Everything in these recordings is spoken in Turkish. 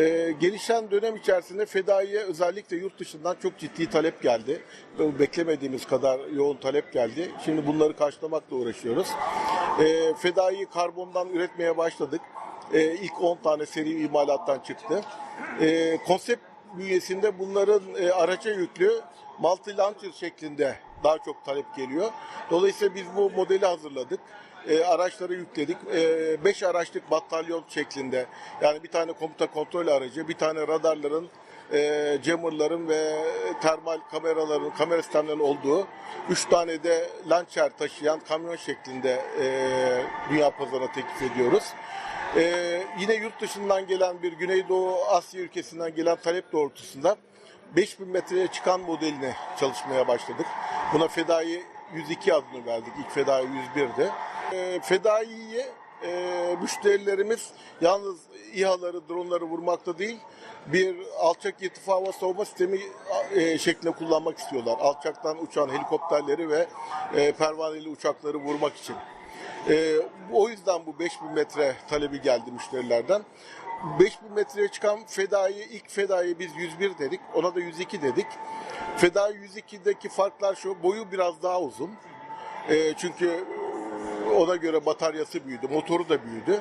Ee, gelişen dönem içerisinde fedaiye özellikle yurt dışından çok ciddi talep geldi. Beklemediğimiz kadar yoğun talep geldi. Şimdi bunları karşılamakla uğraşıyoruz. Ee, fedaiyi karbondan üretmeye başladık. Ee, ilk 10 tane seri imalattan çıktı. Ee, konsept bünyesinde bunların e, araca yüklü multi launcher şeklinde daha çok talep geliyor. Dolayısıyla biz bu modeli hazırladık. E, araçları yükledik. 5 araçlık batalyon şeklinde. Yani bir tane komuta kontrol aracı, bir tane radarların, e, jammerların ve termal kameraların, kamera sistemlerinin olduğu 3 tane de launcher taşıyan kamyon şeklinde e, dünya pazarına teklif ediyoruz. Ee, yine yurt dışından gelen bir Güneydoğu Asya ülkesinden gelen talep doğrultusunda 5000 metreye çıkan modelini çalışmaya başladık. Buna Fedai 102 adını verdik. İlk Fedai 101'di. Ee, Fedai'yi e, müşterilerimiz yalnız İHA'ları, dronları vurmakta değil, bir alçak irtifa hava savunma sistemi e, şeklinde kullanmak istiyorlar. Alçaktan uçan helikopterleri ve e, pervaneli uçakları vurmak için. Ee, o yüzden bu 5000 metre talebi geldi müşterilerden. 5000 metreye çıkan fedayı ilk fedayı biz 101 dedik. Ona da 102 dedik. Fedai 102'deki farklar şu. Boyu biraz daha uzun. Ee, çünkü ona göre bataryası büyüdü, motoru da büyüdü.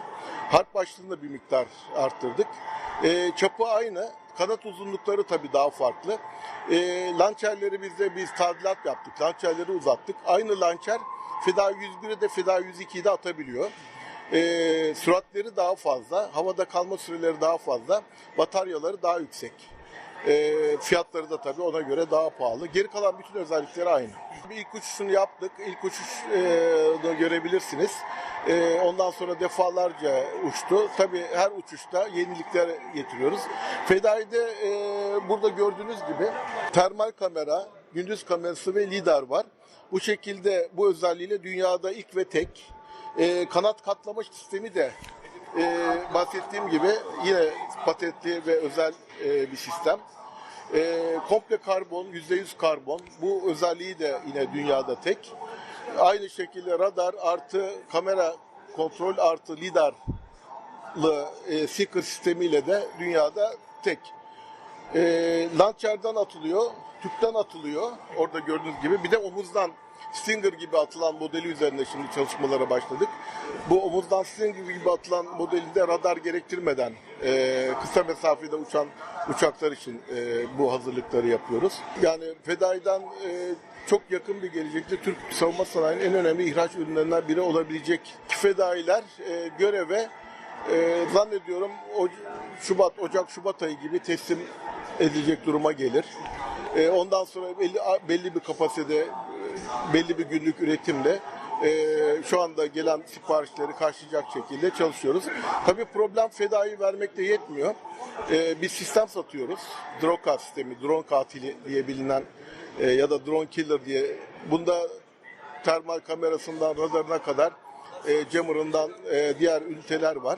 Harp başlığını da bir miktar arttırdık. Ee, çapı aynı, kanat uzunlukları tabii daha farklı. Ee, lançerleri bizde biz tadilat yaptık, lançerleri uzattık. Aynı lançer Fida 101'i de Fida 102'yi de atabiliyor. Ee, süratleri daha fazla, havada kalma süreleri daha fazla, bataryaları daha yüksek. Ee, fiyatları da tabii ona göre daha pahalı. Geri kalan bütün özellikleri aynı. İlk uçuşunu yaptık. İlk uçuş e, görebilirsiniz. E, ondan sonra defalarca uçtu. Tabii her uçuşta yenilikler getiriyoruz. Fedai'de e, burada gördüğünüz gibi termal kamera, gündüz kamerası ve lidar var. Bu şekilde bu özelliğiyle dünyada ilk ve tek. E, kanat katlama sistemi de e, bahsettiğim gibi yine patentli ve özel e, bir sistem. E, komple karbon, %100 karbon. Bu özelliği de yine dünyada tek. Aynı şekilde radar artı kamera kontrol artı lidarlı e, seeker sistemiyle de dünyada tek. E, launcher'dan atılıyor, tüpten atılıyor. Orada gördüğünüz gibi. Bir de omuzdan Stinger gibi atılan modeli üzerinde şimdi çalışmalara başladık. Bu omuzdan Stinger gibi atılan modelinde radar gerektirmeden e, kısa mesafede uçan uçaklar için e, bu hazırlıkları yapıyoruz. Yani Fedai'den e, çok yakın bir gelecekte Türk savunma sanayinin en önemli ihraç ürünlerinden biri olabilecek Fedailer e, göreve e, zannediyorum o, Şubat, Ocak, Şubat ayı gibi teslim edilecek duruma gelir. E, ondan sonra belli, belli bir kapasitede, e, belli bir günlük üretimle e, şu anda gelen siparişleri karşılayacak şekilde çalışıyoruz. Tabii problem fedai vermekle yetmiyor. E, bir sistem satıyoruz. Droka sistemi, drone katili diye bilinen e, ya da drone killer diye. Bunda termal kamerasından radarına kadar e, jammer'ından e, diğer üniteler var.